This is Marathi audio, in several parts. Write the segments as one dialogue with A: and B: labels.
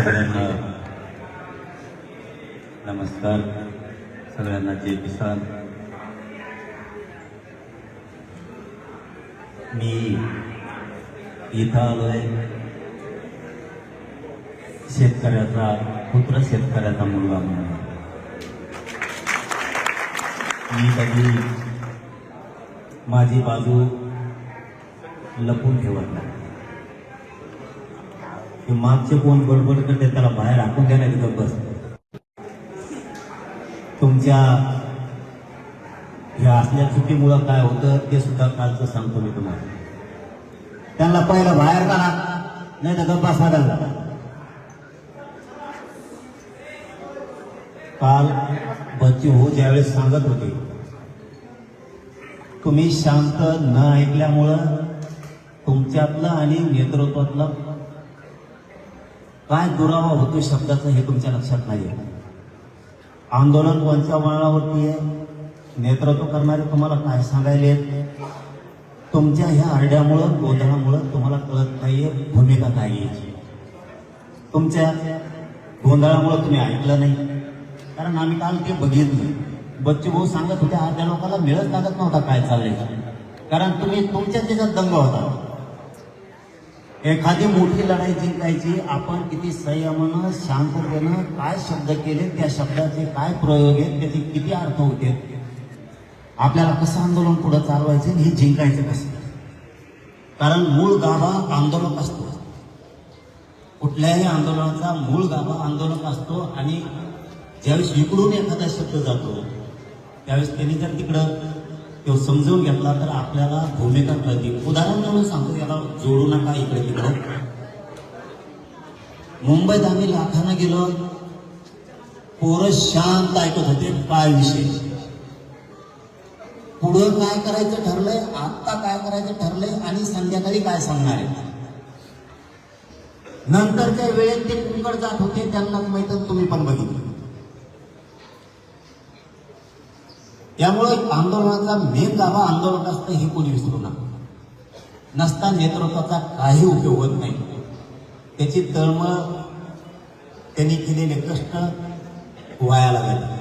A: सगळ्यांना नमस्कार. सगळ्यांना जय किसान. मी इथं आलोय. शेतकऱ्याचा पुत्र शेतकऱ्याचा मुलगा म्हणून. मी कधी माझी बाजू लपून ठेवत नाही. की मागचे कोण बडबड करते त्याला बाहेर हाकून द्या नाही तिथं बस. तुमच्या ह्या असल्या चुकीमुळं काय होतं ते सुद्धा कालचं सांगतो मी तुम्हाला. त्यांना पहिलं बाहेर काढा नाही तर गप्पा साधायला काल बच्चू हो ज्यावेळेस सांगत होते तुम्ही शांत न ऐकल्यामुळं तुमच्यातलं आणि नेतृत्वातलं काय दुरावा होतो शब्दाचा हे तुमच्या लक्षात नाही आंदोलन कोणत्या वळणावरती आहे? नेतृत्व करणारे तुम्हाला काय सांगायले तुमच्या ह्या आरड्यामुळं गोंधळामुळं तुम्हाला कळत नाहीये भूमिका काय यायची तुमच्या गोंधळामुळं तुम्ही ऐकलं नाही. कारण आम्ही काल ते बघितलं. बच्चू भाऊ सांगत होते अर्ध्या लोकांना मिळत लागत नव्हता काय चाललंय. कारण तुम्ही तुमच्या त्याच्यात दंग होता. एखादी मोठी लढाई जिंकायची आपण किती संयमानं शांततेनं काय शब्द केले त्या शब्दाचे काय प्रयोग आहेत त्याचे किती अर्थ होते? आपल्याला कसं आंदोलन पुढे चालवायचं आणि हे जिंकायचं कसं? कारण मूळ गाभा आंदोलक असतो. कुठल्याही आंदोलनाचा मूळ गाभा आंदोलक असतो आणि ज्यावेळेस इकडून एखादा शब्द जातो त्यावेळेस त्यांनी जर तिकडं तो समजून घेतला तर आपल्याला भूमिका कळते उदाहरण म्हणून सांगतो याला जोडू नका इकडे तिकडे. मुंबईत आम्ही लाखानं गेलो. पोरं शांत ऐकत होते काय विषय पुढं काय करायचं ठरलंय? आत्ता काय करायचं ठरलंय? आणि संध्याकाळी काय सांगणार आहे? नंतरच्या वेळेत ते कुंकड जात होते त्यांना माहीत तुम्ही पण बघितलं. त्यामुळे आंदोलनाचा मेन दावा आंदोलन असतं हे कोणी विसरू नका. नसता नेतृत्वाचा काही उपयोग होत नाही. त्याची तळमळ त्यांनी केलेले कष्ट व्हायला लागले.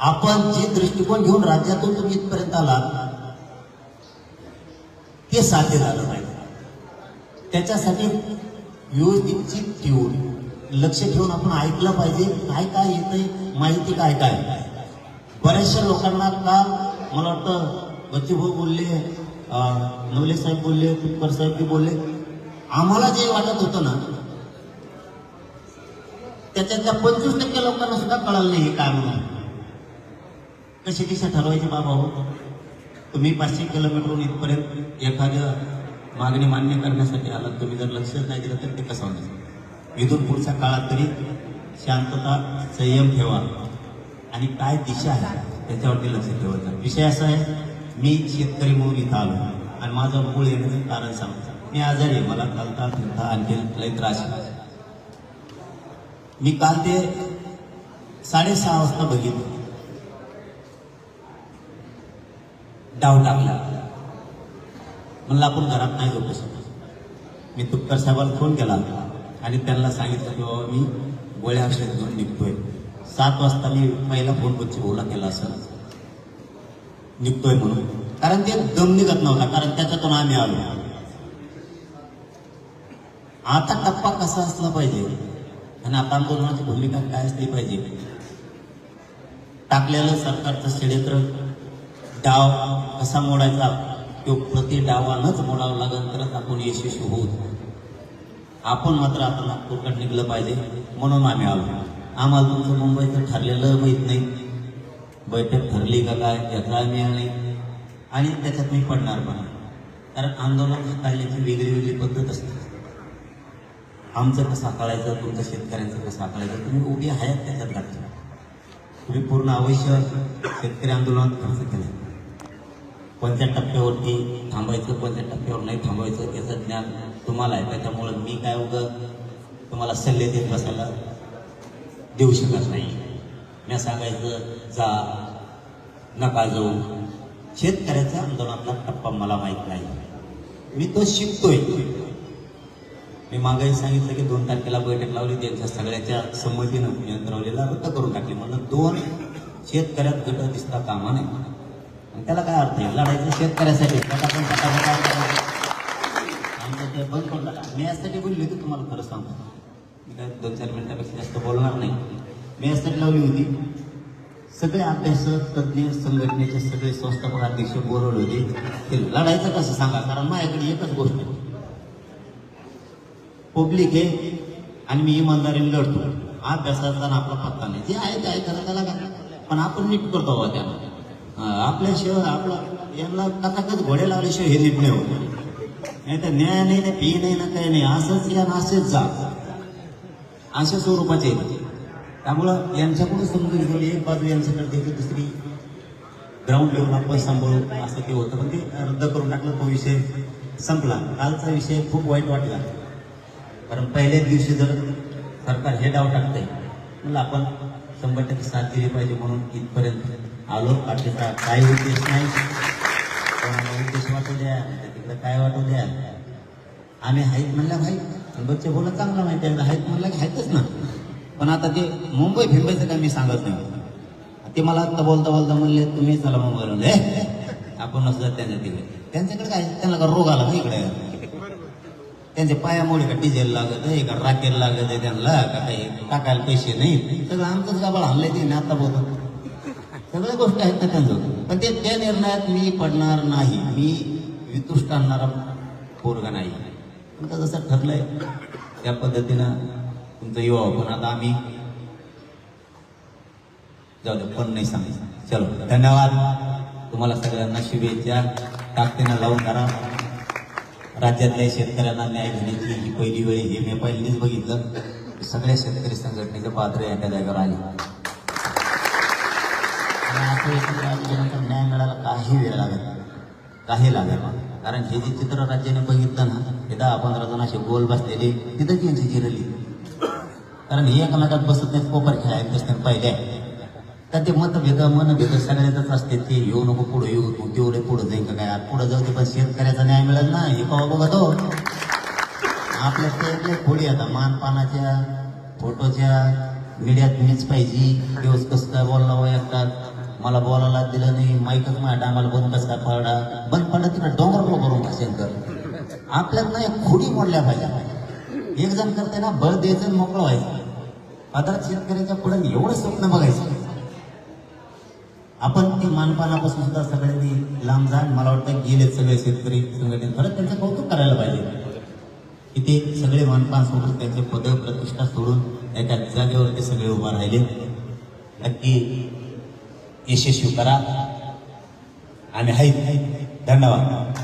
A: आपण जे दृष्टिकोन घेऊन राज्यातून तुम्ही इथपर्यंत आला ते साध्य झालं पाहिजे त्याच्यासाठी व्यवस्थित ठेवून लक्ष ठेवून आपण ऐकलं पाहिजे काय काय येतंय माहिती काय काय. बऱ्याचशा लोकांना काल मला वाटतं गतीभाऊ बोलले नवले साहेब बोलले तुपकर साहेब बी बोलले. आम्हाला जे वाटत होतं ना त्याच्यातल्या पंचवीस टक्के लोकांना सुद्धा कळालं नाही हे काय म्हणून. कशी कसे ठरवायची बाबा हो? तुम्ही पाचशे किलोमीटरहून इथपर्यंत एखाद्या मागणी मान्य करण्यासाठी आलात. तुम्ही जर लक्षच नाही दिलं तर ते कसं होणार? इथून पुढच्या काळात तरी शांतता संयम ठेवा. आणि काय दिशा आहे? त्याच्यावरती लक्ष ठेवायचं विषय असा आहे मी शेतकरी म्हणून इथं आलो आणि माझं मूळ येण्याचं कारण सांगतो. मी आजारी आहे मला चालता फिरता आणखी लय त्रास मी काल ते साडेसहा वाजता बघितलं. डाव टाकला म्हणलं आपण घरात नाही झोपू शकत. मी तुपकर साहेबांना फोन केला आणि त्यांना सांगितलं की बाबा मी गोळ्या औषध घेऊन निघतोय. सात वाजता मी पहिला फोन बच्ची भाऊला केला असं निघतोय म्हणून. कारण ते दम निघत नव्हता कारण त्याच्यातून आम्ही आलो. आता टप्पा कसा असला पाहिजे? आणि आता आंदोलनाची भूमिका काय असली पाहिजे? टाकलेलं सरकारचं षडयंत्र डाव कसा मोडायचा? तो प्रति डावानंच मोडावा लागेल तरच आपण यशस्वी होऊ. आपण मात्र आता नागपूरकडे निघलं पाहिजे म्हणून आम्ही आलो. आम्हाला तुमचं मुंबईचं ठरलेलं माहीत नाही. बैठक ठरली का काय याचा मिळाली आणि त्याच्यात मी पडणार पण कारण आंदोलन हाताळण्याची वेगळी वेगळी पद्धत असते. आमचं कसं हाताळायचं तुमचं शेतकऱ्यांचं कसं हाताळायचं तुम्ही उभी आहेत त्याच्यात घातलं. तुम्ही पूर्ण आयुष्य शेतकरी आंदोलनात खर्च केला. कोणत्या टप्प्यावरती थांबायचं कोणत्या टप्प्यावर नाही थांबायचं याचं ज्ञान तुम्हाला आहे. त्याच्यामुळं मी काय उगं तुम्हाला सल्ले देत बसायला देऊ शकत नाही. मी सांगायचं जा नका जाऊ. शेतकऱ्याच्या आंदोलनातला टप्पा मला माहीत नाही. मी तो शिकतोय. मी मागाही सांगितलं की दोन तारखेला बैठक लावली त्यांच्या सगळ्याच्या संमतीनं यंत्रवलेला रद्द करून टाकली. म्हणून दोन शेतकऱ्यात गट दिसता कामा नाही आणि त्याला काय अर्थ आहे? लढायचं शेतकऱ्यासाठी. आमचं ते बंद पडलं मी यासाठी बोलली होती तुम्हाला खरं सांगतो. दोन चार मिनिटापेक्षा जास्त बोलणार नाही. मी असं लावली होती. सगळे अभ्यासक तज्ज्ञ संघटनेचे सगळे संस्थापक अध्यक्ष बोलवले होते. ते लढायचं कसं सांगा? कारण माझ्याकडे एकच गोष्ट आहे. पब्लिक आहे आणि मी इमानदारीने लढतो. अभ्यासाचा आपला पत्ता नाही. जे आहे ते ऐकायला त्याला काय? पण आपण नीट करतो बाबा त्याला. आपल्याशिवाय आपला यांना कथाकच घोडे लावल्याशिवाय हे नीट नाही होत. नाही तर न्याय नाही ना पी नाही ना काही नाही. असंच या ना असेच जा. अशा स्वरूपाचे आहेत. त्यामुळं यांच्याकडून समजून घेतली एक बाजू यांच्याकडे द्यायची दुसरी ग्राउंड लेवल आपण सांभाळू असं ते होतं. पण ते रद्द करून टाकलं तो विषय संपला. कालचा विषय खूप वाईट वाटला. कारण पहिल्याच दिवशी जर सरकार हे डाव टाकतंय म्हणलं आपण शंभर टक्के साथ दिली पाहिजे म्हणून इथपर्यंत आलो. पाठीचा काय उद्देश नाही. कोणाला उद्देश वाटू द्या तिकडे काय वाटू द्या. आम्ही आहेत म्हणलं भाई बच्चे बोला चांगला माहिती आहे. आहेत म्हणलं की आहेतच ना. पण आता ते मुंबई फिंबायचं काय मी सांगत नाही. ते मला आता बोलता बोलता म्हणले तुम्ही चला मुंबईला म्हणले आपण नसलं त्यांच्या तिकडे. त्यांच्याकडे काय? त्यांना का रोग आला का इकडे? त्यांच्या पायामुळे का डिझेल लागत आहे का राकेल लागत आहे त्यांना का काही टाकायला पैसे नाही? सगळं आमचंच गाबाळ हल्लंय ते आता बोलत सगळ्या गोष्टी आहेत ना त्यांचं पण ते त्या निर्णयात मी पडणार नाही. मी वितुष्ट आणणारा पोरगा नाही. तुमचं आता जसं ठरलंय त्या पद्धतीनं तुमचं युवा पण आता आम्ही जाऊ दे पण नाही सांगायचं चलो धन्यवाद. तुम्हाला सगळ्यांना शुभेच्छा. ताकदीनं लावून करा राज्यातल्या शेतकऱ्यांना न्याय घेण्याची ही पहिली वेळ हे मी पहिलीच बघितलं. सगळ्या शेतकरी संघटनेचे पात्र एका जागेवर आले. असं न्याय मिळायला काही वेळ लागत काही लागेल नाही. कारण हे जे चित्र राज्याने बघितलं ना हे दहा पंधरा जण असे गोल बसलेले तिथं त्यांची जिरली. कारण हे एकामेकात बसत नाहीत कोपर खेळायला बसतात पहिले. तर ते मतभेद मनभेद सगळ्यातच असते. ते येऊ नको पुढे येऊ तू तेवढे पुढे जाईल का काय? पुढे जाऊ ते पण शेतकऱ्याचा न्याय मिळेल ना हे कवा बघतो आपल्या ते थोडी आता मानपानाच्या फोटोच्या मीडियात मीच पाहिजे दिवस कसं काय बोलला हो वयात मला बोलायला दिलं नाही. माईकच माझ्या डांगाला बंद कस काय पडा बंद पडला तिकडे डोंगर करून भाषण कर आपल्यात नाही खुडी मोडल्या पाहिजे. एक जण करते ना बळ द्यायचं मोकळं व्हायचं. पदार्थ शेतकऱ्याच्या पुढे एवढं स्वप्न बघायचं. आपण ती मानपानापासून सुद्धा सगळ्यांनी लांब जाण मला वाटतं गेले सगळे शेतकरी संघटने. खरंच त्यांचं कौतुक करायला पाहिजे. की ते सगळे मानपान सोडून त्यांचे पद प्रतिष्ठा सोडून एका जागेवर ते सगळे उभा राहिले. नक्की यशस्वी करा आम्ही आहेत धन्यवाद